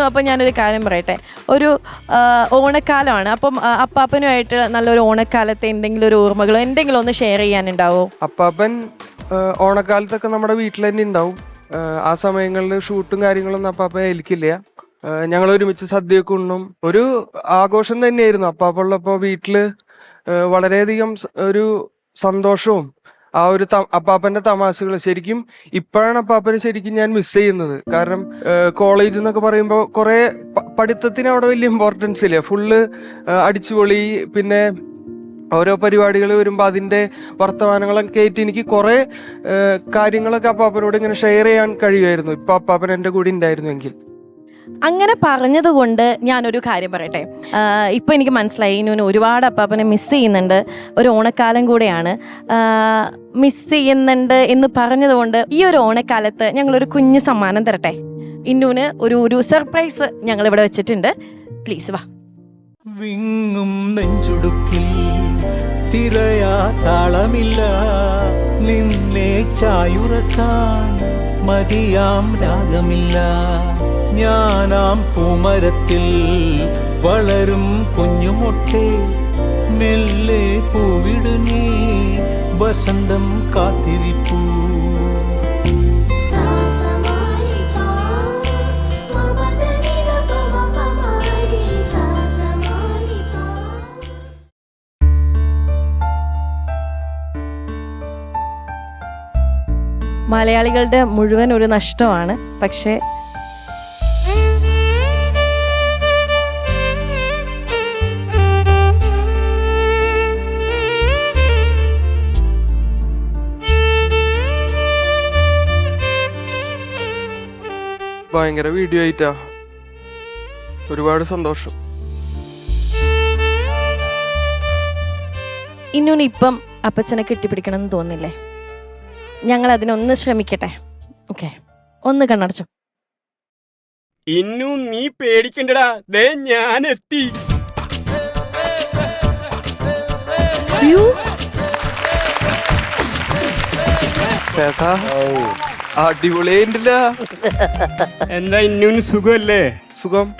അപ്പം ഞാനൊരു കാര്യം പറയട്ടെ. ഒരു ഓണക്കാലമാണ്. അപ്പം അപ്പാപ്പനുമായിട്ട് നല്ലൊരു ഓണക്കാലത്തെ എന്തെങ്കിലും ഒരു ഓർമ്മകളോ എന്തെങ്കിലും ഒന്ന് ഷെയർ ചെയ്യാനുണ്ടാവോ? അപ്പാപ്പൻ ഓണക്കാലത്തൊക്കെ നമ്മുടെ വീട്ടിൽ തന്നെ ഉണ്ടാവും. ആ, സമയങ്ങളിൽ ഷൂട്ടും കാര്യങ്ങളൊന്നും അപ്പാപ്പൻ ഏൽക്കില്ല. ഞങ്ങൾ ഒരുമിച്ച് സദ്യയൊക്കെ ഉണ്ണും. ഒരു ആഘോഷം തന്നെയായിരുന്നു. അപ്പാപ്പുള്ളപ്പോൾ വീട്ടിൽ വളരെയധികം ഒരു സന്തോഷവും ആ ഒരു അപ്പാപ്പന്റെ തമാശകൾ ശരിക്കും ഇപ്പോഴാണ് അപ്പാപ്പനെ ശരിക്കും ഞാൻ മിസ് ചെയ്യുന്നത്. കാരണം കോളേജ് എന്നൊക്കെ പറയുമ്പോൾ കുറെ പഠിത്തത്തിന് അവിടെ വലിയ ഇമ്പോർട്ടൻസ് ഇല്ല? ഫുള്ള് അടിച്ചുപൊളി പിന്നെ ഓരോ പരിപാടികൾ വരുമ്പോൾ അതിന്റെ വർത്തമാനങ്ങളൊക്കെ ആയിട്ട് എനിക്ക് കുറേ കാര്യങ്ങളൊക്കെ അപ്പാപ്പനോട് ഇങ്ങനെ ഷെയർ ചെയ്യാൻ കഴിയുമായിരുന്നു. ഇപ്പൊ അപ്പാപ്പൻ എന്റെ കൂടെ ഉണ്ടായിരുന്നുവെങ്കിൽ അങ്ങനെ പറഞ്ഞതുകൊണ്ട് ഞാനൊരു കാര്യം പറയട്ടെ. ഇപ്പം എനിക്ക് മനസ്സിലായി. ഇനി ഒരുപാട് അപ്പാപ്പനെ മിസ് ചെയ്യുന്നുണ്ട്. ഒരു ഓണക്കാലം കൂടെയാണ്. മിസ് ചെയ്യുന്നുണ്ട് എന്ന് പറഞ്ഞതുകൊണ്ട് ഈ ഒരു ഓണക്കാലത്ത് ഞങ്ങളൊരു കുഞ്ഞു സമ്മാനം തരട്ടെ. ഇന്നൂന് ഒരു ഒരു സർപ്രൈസ് ഞങ്ങൾ ഇവിടെ വെച്ചിട്ടുണ്ട്. പ്ലീസ് വാ. വിങ്ങും നെഞ്ചുടുക്കിൽ തിരയാ താളമില്ല. നിന്നെ ചായുറക്കാൻ മതിയാം രാഗമില്ല. ഞാനാം പൂമരത്തിൽ വളരും കുഞ്ഞുമൊട്ടെ മെല്ലെ പൂവിടു നീ വസന്തം കാത്തിരിപ്പൂ. മലയാളികളുടെ മുഴുവൻ ഒരു നഷ്ടമാണ്. പക്ഷേ ഭയങ്കര വീഡിയോ ആയിട്ടാ. ഒരുപാട് സന്തോഷം. ഇന്നൂന് ഇപ്പം അപ്പച്ചനെ കെട്ടിപ്പിടിക്കണം എന്ന് തോന്നില്ലേ ഞങ്ങൾ അതിനൊന്ന് ശ്രമിക്കട്ടെ. ഓക്കെ ഒന്ന് കണ്ണടച്ചു. ഇന്നും നീ പേടിക്കണ്ടടാ. ദേ ഞാൻ എത്തി ചേട്ടാ. അടിപൊളിയായിട്ടില്ല എന്താ ഇന്നു സുഖമല്ലേ? സുഖം.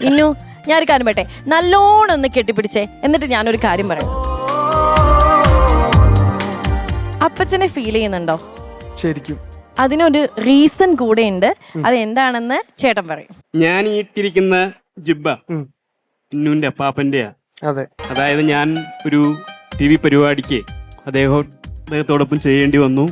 ഇന്നു ഞാനൊരു കാര്യം പറയട്ടെ. നല്ലോണം ഒന്ന് കെട്ടിപ്പിടിച്ചേ. എന്നിട്ട് ഞാനൊരു കാര്യം പറയാം. അപ്പച്ചനെ ഫീൽ ചെയ്യുന്നുണ്ടോ? ശരിക്കും. അതിനൊരു റീസൺ കൂടെ ഉണ്ട് അത് എന്താണെന്ന് ചേട്ടൻ പറയും. ഞാൻ ഇട്ടിരിക്കുന്ന ജിബ്ബ ഇന്നുവിന്റെ അപ്പാപ്പന്റെ അപ്പാപ്പന്റെയാ. അതെ. അതായത് ഞാൻ ഒരു ടി വി പരിപാടിക്ക് അദ്ദേഹം അദ്ദേഹത്തോടൊപ്പം ചെയ്യേണ്ടി വന്നു.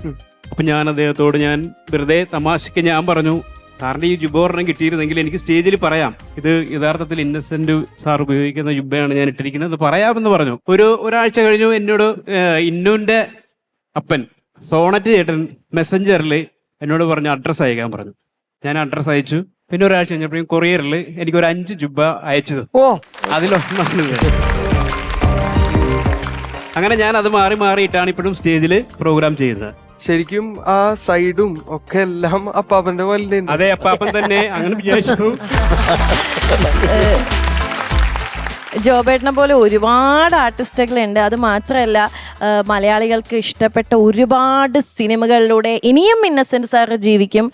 അപ്പൊ ഞാൻ അദ്ദേഹത്തോട് ഞാൻ വെറുതെ തമാശയ്ക്ക് ഞാൻ പറഞ്ഞു സാറിന്റെ ഈ ജുബ ഒരെണ്ണം കിട്ടിയിരുന്നെങ്കിൽ എനിക്ക് സ്റ്റേജിൽ പറയാം. ഇത് യഥാർത്ഥത്തിൽ ഇന്നസെന്റ് സാർ ഉപയോഗിക്കുന്ന ജുബയാണ് ഞാൻ ഇട്ടിരിക്കുന്നത് അത് പറയാമെന്ന് പറഞ്ഞു. ഒരു ഒരാഴ്ച കഴിഞ്ഞു എന്നോട് ഇന്നുവിന്റെ അപ്പൻ സോണറ്റ് ചേട്ടൻ മെസ്സഞ്ചറിൽ എന്നോട് പറഞ്ഞു അഡ്രസ്സ് അയക്കാൻ പറഞ്ഞു. ഞാൻ അഡ്രസ്സ് അയച്ചു. പിന്നെ ഒരാഴ്ച കഴിഞ്ഞപ്പോഴും കൊറിയറിൽ എനിക്ക് ഒരു അഞ്ച് ജുബ അയച്ചത്. ഓ. അതിലൊന്നാണ് അങ്ങനെ ഞാൻ അത് മാറി മാറിയിട്ടാണ് ഇപ്പോഴും സ്റ്റേജിൽ പ്രോഗ്രാം ചെയ്യുന്നത്. ശരിക്കും ആ സൈഡും ഒക്കെ എല്ലാം അപ്പാപ്പന്റെ പോലെ ഉണ്ട്. അതെ അപ്പാപ്പൻ തന്നെ. അങ്ങനെ വിചാരിച്ചു ജോബേട്ടനെ പോലെ ഒരുപാട് ആർട്ടിസ്റ്റുകളുണ്ട്. അത് മാത്രമല്ല മലയാളികൾക്ക് ഇഷ്ടപ്പെട്ട ഒരുപാട് സിനിമകളിലൂടെ ഇനിയും ഇന്നസെന്റ് സാർ ജീവിക്കും.